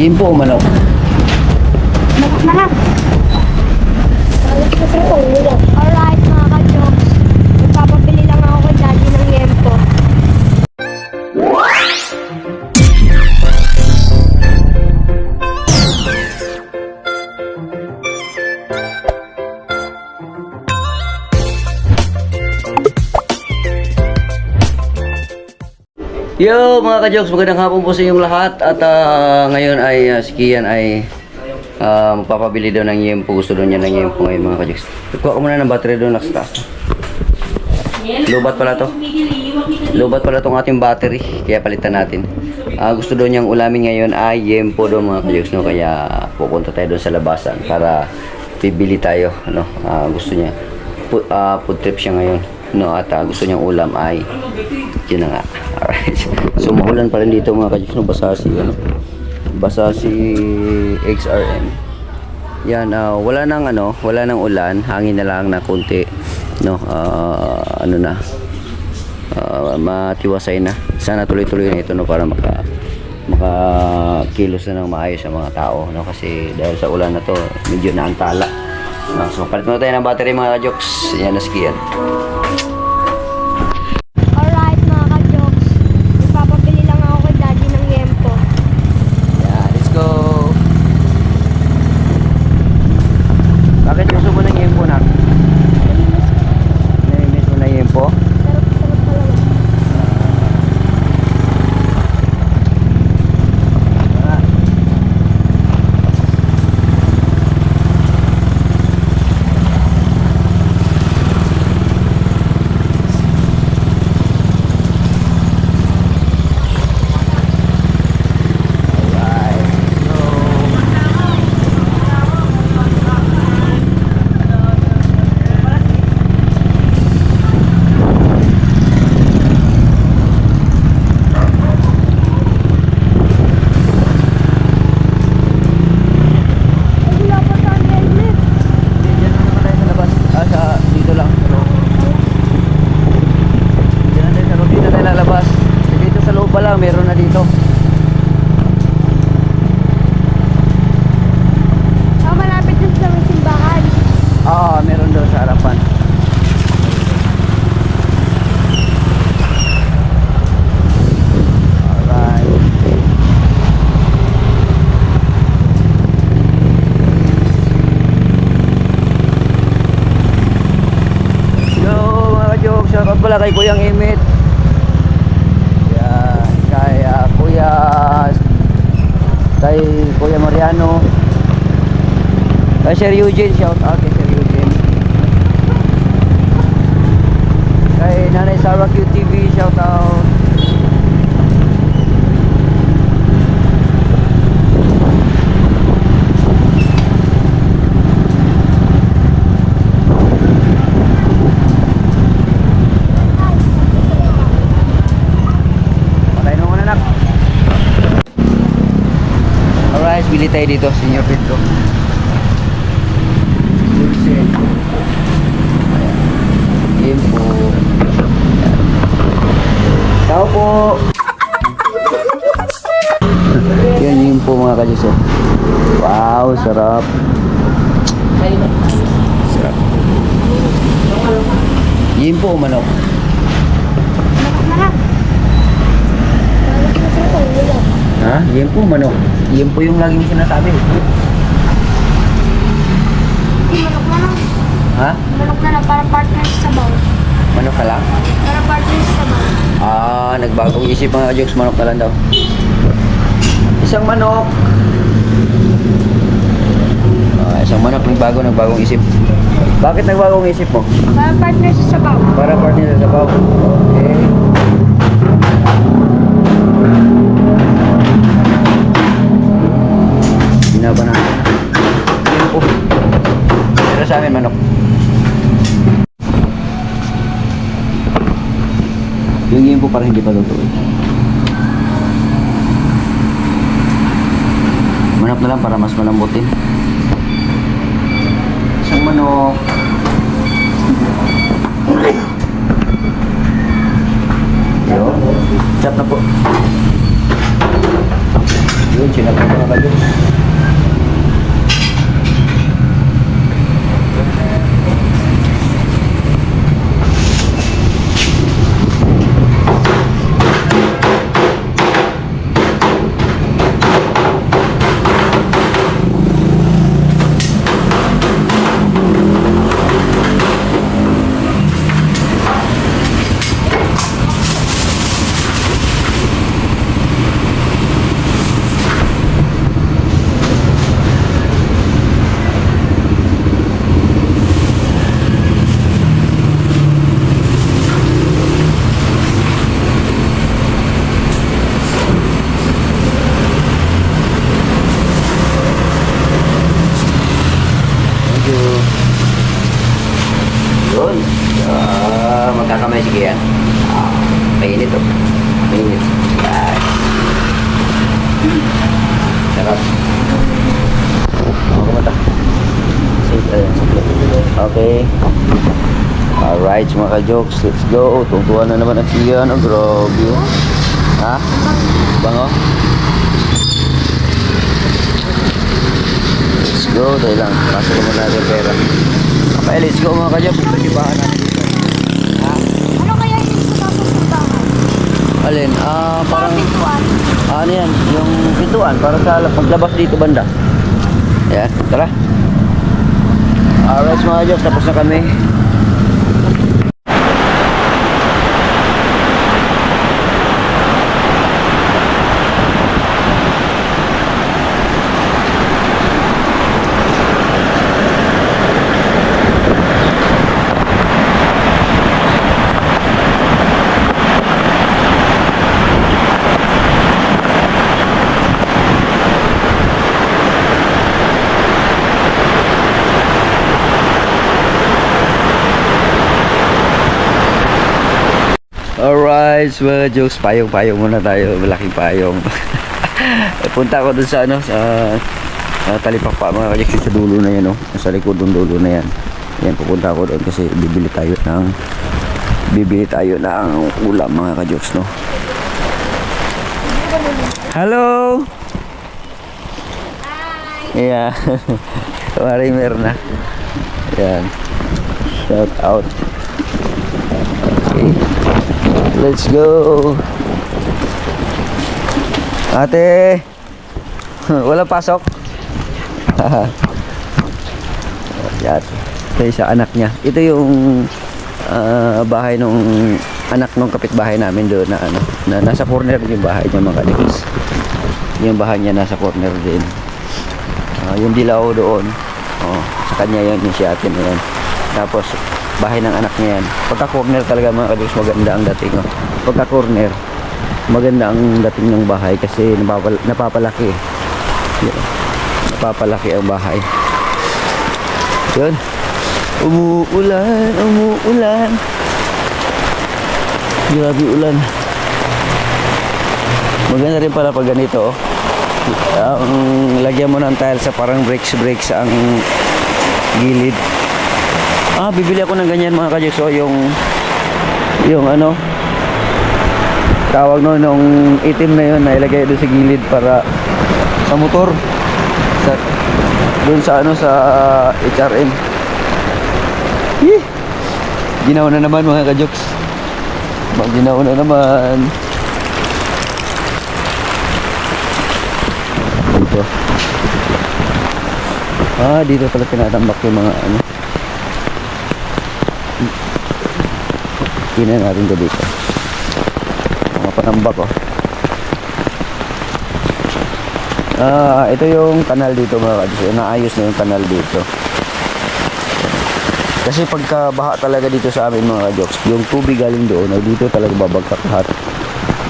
Yun po, manok. Manok na lang. Mga Yo mga ka-jokes, magandang hapon po sa inyong lahat. At ah, ngayon ay ah, si Kian ay ah, magpapabili daw ng yempo. Gusto daw niya ng yempo ngayon mga ka-jokes. Kuha ko muna ng battery doon sa taas. Lubat pala to. Lubat pala tong ating battery Kaya palitan natin. Ah, Gusto daw niyang ulamin ngayon ay yempo daw mga ka-jokes no? Kaya pupunta tayo doon sa labasan Para bibili tayo ano? Ah, Gusto niya. Pu- ah, Food trip siya ngayon no? At ah, gusto niyang ulam ay yun na nga. Alright. So, maulan pa rin dito mga kajus. No? Basa si, ano, basa si XRM. Yan, ah, wala nang ano, wala nang ulan. Hangin na lang na konti. No, ah, ano na. ah, matiwasay na. Sana tuloy-tuloy na ito no para maka makakilos na ng maayos ang mga tao no kasi dahil sa ulan na to medyo naantala so palit muna tayo ng battery mga jokes yan na mga ka-jokes. Magpapabili lang ako kay daddy ng yempo. Yeah, let's go. Bakit gusto mo ng yempo na? Nai-miss mo na yempo? Sarap-sarap talaga. Alright, let's go. Ay, wala pa tayong helmet. Hindi, dyan lang naman tayo sa labas. Ah, sa, dito lang. Sa loob. Dyan lang tayo sa loob. Dito tayo lalabas. Dito sa loob pa lang, meron na dito. Ah, malapit din sa may simbahan. Ah, meron doon sa harapan. Alright. Yo, mga ka-joke. Shoutout pala kay Kuyang Imit. Yan. Kay ah, Kuya... Kay Kuya Mariano. Kay Sir Eugene. Shoutout kay Sir Eugene. Kay Nanay Sarah QTV. Shoutout. Patay na muna nak. Tayo dito, Senior Pedro. Game po. Tao po. Yan yung po mga kajus. oh. Wow, sarap. Sarap. Yun po, manok. Manok. Manok sa ulo. Ha? Yun po, manok. Yun po yung laging sinasabi. Manok na lang. Ha? Manok na lang para partner sa sabaw. Manok ka lang? Para partner sa sabaw. Ah, nagbagong isip mga jokes, manok na lang daw. Isang manok. Ah, isang manok, nagbago, nagbagong isip. Bakit nagbagong isip mo? Para partner sa sabaw. Para partner sa sabaw. Okay. Binaba na. Yun po. Pero sa amin, manok. Yung yun po parang hindi pa luto. eh. Manok na lang para mas malambutin. Isang manok. Yo. Chat na po. Yun, sinapit mga kajoks. Thank you. Yun. Ah, magkakamay sige yan. Ah, mainit oh. Mainit. Yan. Sarap. Ako mata. Safe ayan. Okay. Alright, mga ka-jokes. Let's go. Tungtuan na naman ang siyan. Oh, grabe. oh. Ha? Bango? Let's go. Dahil lang. Pasok muna natin pera. Okay, let's go mga ka-jokes. Pagkibahan natin dito. Ha? Ano kaya yung sa bahay? Alin? Ah, Parang pintuan. Ano yan? Yung pintuan para sa paglabas dito banda. Yan, tara. Alright mga Diyos, tapos na kami. Alright, mga Diyos, payong-payong muna tayo. Malaking payong. Punta ako dun sa ano, sa uh, talipapa mga kajik sa dulo na yan, oh. Sa likod ng dulo na yan. Yan, pupunta ako doon kasi bibili tayo ng bibili tayo ng ulam mga kajoks, no? Hello! Hi! Yeah. Marimer na. Yan. Shout out. Okay. Let's go. Ate. Wala pasok. Yan. Ito yung sa anak niya. Ito yung ah, bahay nung anak nung kapitbahay namin doon na ano, na nasa corner yung bahay niya mga kaliks. Yung bahay niya nasa corner din. Ah, yung dilaw doon. Oh, sa kanya yun, yung si ate na yun. Tapos, bahay ng anak niya yan. Pagka corner talaga mga kaliks, maganda ang dating. Oh. Pagka corner, maganda ang dating ng bahay kasi napapal napapalaki. Yun. Napapalaki ang bahay. Yun. Umuulan, umuulan. Grabe ulan. Maganda rin pala pag ganito. Oh. Ang lagyan mo ng tile sa parang breaks breaks ang gilid. Ah, bibili ako ng ganyan mga kajek. So yung yung ano tawag no nung itim na yun na ilagay doon sa gilid para sa motor sa doon sa ano sa HRM Yee! ginaw na naman mga kajoks ginaw na naman dito ah dito pala tinatambak yung mga ano tingnan natin to dito mga panambak oh. Ah ito yung kanal dito mga kadis naayos na yung kanal dito. Kasi pagka baha talaga dito sa amin mga kajoks yung tubig galing doon ay dito talaga babagsak lahat.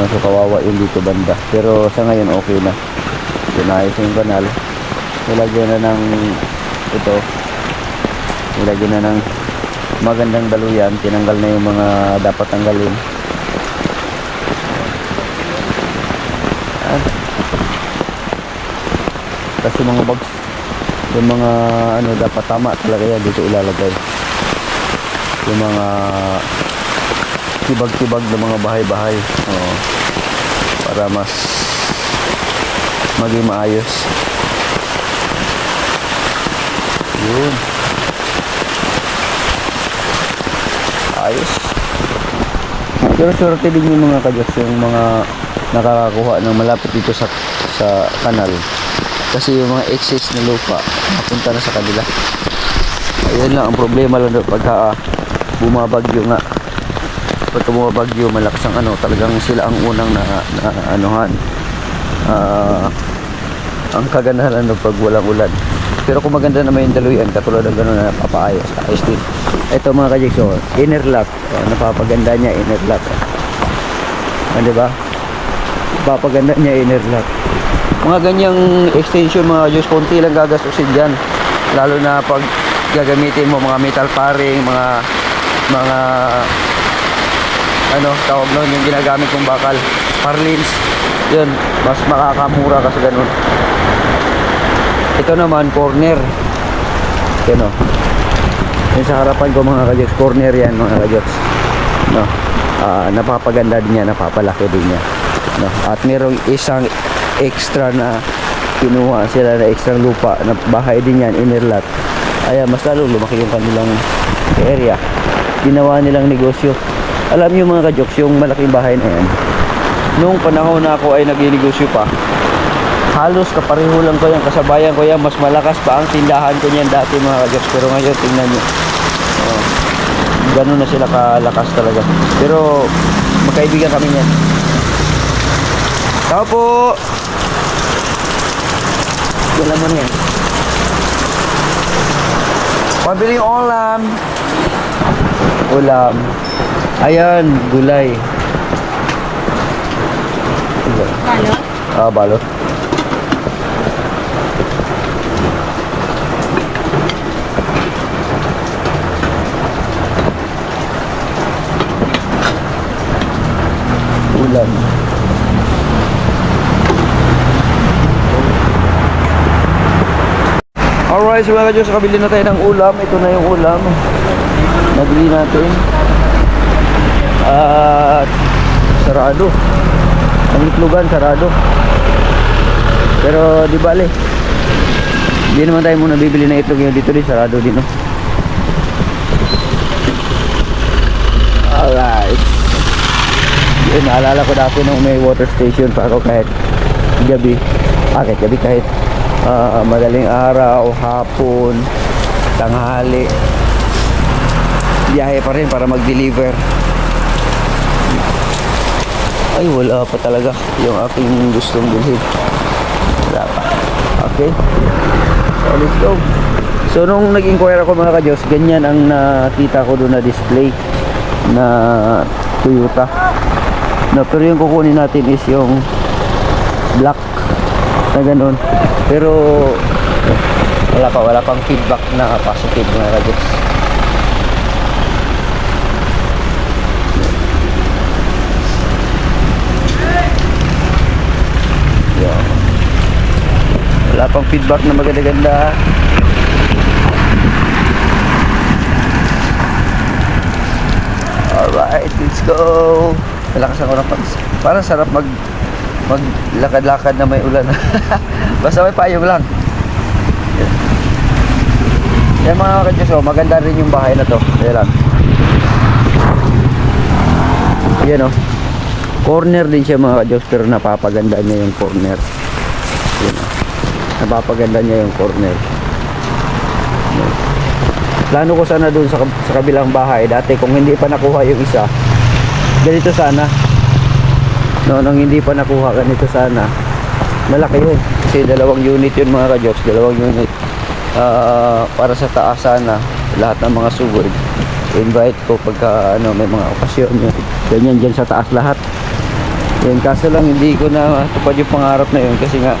No, so kawawa yung dito banda. Pero sa ngayon okay na. Pinayos yung kanal. Nilagyan na ng ito. Nilagyan na ng magandang daluyan tinanggal na yung mga dapat tanggalin Ayan. kasi mga bags yung mga ano dapat tama talaga yan dito ilalagay yung mga tibag-tibag ng mga bahay-bahay Oo. para mas maging maayos. Yun. Ayos. Pero swerte din yung mga kajoks, yung mga nakakakuha ng malapit dito sa sa kanal. Kasi yung mga excess na lupa, napunta na sa kanila. Ayun lang, ang problema lang pagka ah, bumabagyo nga. Pagka bumabagyo, malakas ang ano, talagang sila ang unang na, na anuhan. Ah, ang kagandahan ng pag walang ulan. Pero kung maganda naman yung daluyan, katulad ng gano'n na napapaayos, ayos din. Ito mga kajik, so, inner lock. Oh, napapaganda niya, inner lock. Oh, di ba? Napapaganda niya, inner lock. Mga ganyang extension mga Diyos, konti lang gagastusin dyan. Lalo na pag gagamitin mo mga metal paring, mga mga ano, tawag nun, yung ginagamit kong bakal, parlins. Yun, mas makakamura ka sa ganun. Ito naman, corner. Yan o. Yung sa harapan ko mga kajoks, corner yan mga kajoks. No. Ah, napapaganda din niya, napapalaki din niya. No. At merong isang extra na kinuha sila na extra lupa na bahay din yan, inner lot. Kaya mas lalo lumaki yung kanilang area. Ginawa nilang negosyo. Alam niyo mga kajoks, yung malaking bahay na yan, Noong panahon na ako ay nagninegosyo pa, halos kapareho lang ko yan, kasabayan ko yan, mas malakas pa ang tindahan ko niyan dati mga kajoks. Pero ngayon, tingnan nyo. Oh, ganun na sila kalakas talaga. Pero magkaibigan kami niyan. Tao po! Wala mo na yan. Pabili ulam. Ulam. Ayan, gulay. Ano? Ah, balot. Ulan. Alright, so mga Diyos, kabili na tayo ng ulam. Ito na yung ulam. Nabili natin. At sarado. Ang itlogan, sarado. Pero di bale. Hindi naman tayo muna bibili ng itlog yun dito din sarado din no. Alright. Yun, naalala ko dati nung may water station pa ako kahit gabi. Ah, kahit gabi kahit ah, madaling araw, hapon, tanghali. Biyahe pa rin para mag-deliver. Ay, wala pa talaga yung aking gustong bilhin. Wala pa. Okay. So, let's go. So, nung nag-inquire ako mga ka-Diyos, ganyan ang nakita ko doon na display na Toyota. No, pero yung kukunin natin is yung black na ganun. Pero wala pa, wala pang feedback na positive mga ka-Diyos. Yan. Wala pang feedback na maganda-ganda. Alright, let's go. Malakas ang oras. Parang sarap mag maglakad-lakad na may ulan. Basta may payong lang. Yan mga kadyos, oh, maganda rin yung bahay na to. Yan lang. Yan oh. Corner din siya mga kadyos, pero napapaganda niya yung corner. Yan oh. Napapaganda niya yung corner. Plano ko sana dun sa, sa kabilang bahay. Dati kung hindi pa nakuha yung isa, ganito sana. No, nung hindi pa nakuha, ganito sana. Malaki yun. Kasi dalawang unit yun mga kajoks. Dalawang unit. Ah, para sa taas sana. Lahat ng mga sugod. Invite ko pagka ano, may mga okasyon yun. Ganyan dyan sa taas lahat. Yan, kaso lang hindi ko na tupad yung pangarap na yun kasi nga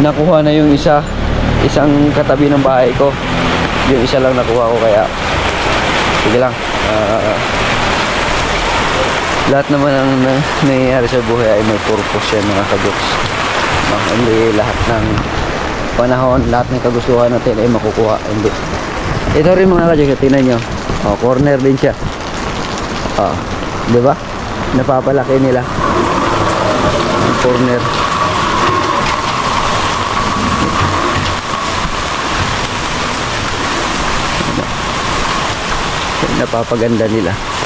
nakuha na yung isa isang katabi ng bahay ko yung isa lang nakuha ko kaya sige lang Ah, lahat naman ang uh, nangyayari sa buhay ay may purpose yan mga kagoks hindi lahat ng panahon lahat ng kagustuhan natin ay makukuha. Hindi. Ito rin mga kagoks tingnan nyo. Oh, corner din siya. Oh, di ba? Napapalaki nila. Corner. Napapaganda nila.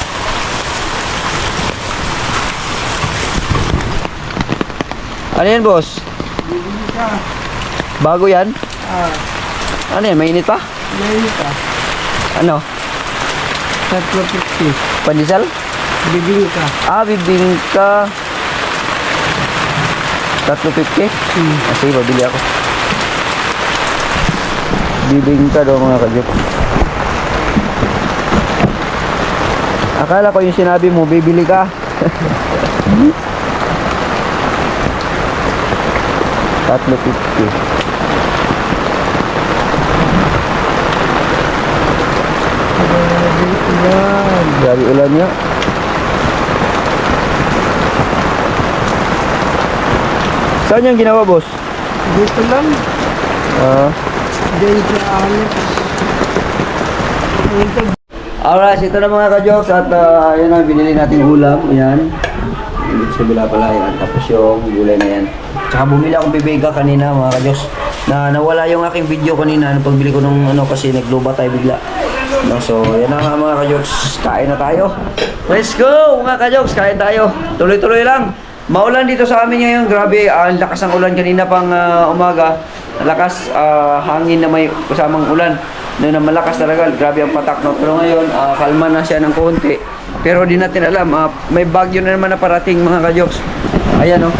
Ano yan, boss? Bago yan? Ah, Ano yan, mainit pa? ngayon ka. Ano? Tatlo fifty. Pandesal? Bibing ka. Ah, bibingka. 350? Hmm. Ah, sige, babili ako. Bibingka daw mga kadyok. Akala ko yung sinabi mo, bibili ka. Tatlo fifty. Yan, grabe ulan niya. Saan yung ginawa, boss? Dito lang. Ah. Dito. Ito. Alright, ito na mga ka-jokes at uh, yun ang binili nating ulam. Ayan. Bila pala yan. Tapos yung gulay na yan. Tsaka bumili akong bibega kanina mga ka-jokes. Na nawala yung aking video kanina. Ano pagbili ko nung ano kasi nagluba tayo bigla. No, so, yan na nga mga ka-jokes. Kain na tayo. Let's go mga ka-jokes. Kain tayo. Tuloy-tuloy lang. Maulan dito sa amin ngayon. Grabe, ah, ang lakas ng ulan kanina pang ah, umaga. Lakas ah, hangin na may kasamang ulan. Noon na malakas talaga, grabe ang patak no. Pero ngayon, ah, kalma na siya ng konti. Pero di natin alam, ah, may bagyo na naman na parating mga kajoks. Ayan oh,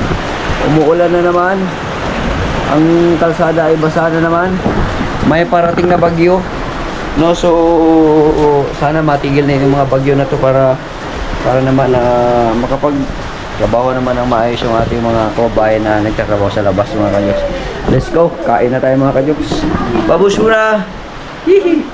umuulan na naman. Ang kalsada ay basa na naman. May parating na bagyo. No, so sana matigil na yung mga bagyo na to para para naman na makapag trabaho naman ng maayos yung ating mga kababayan na nagtatrabaho sa labas mga kajoks. Let's go, kain na tayo mga kajoks. Babusura! Ih!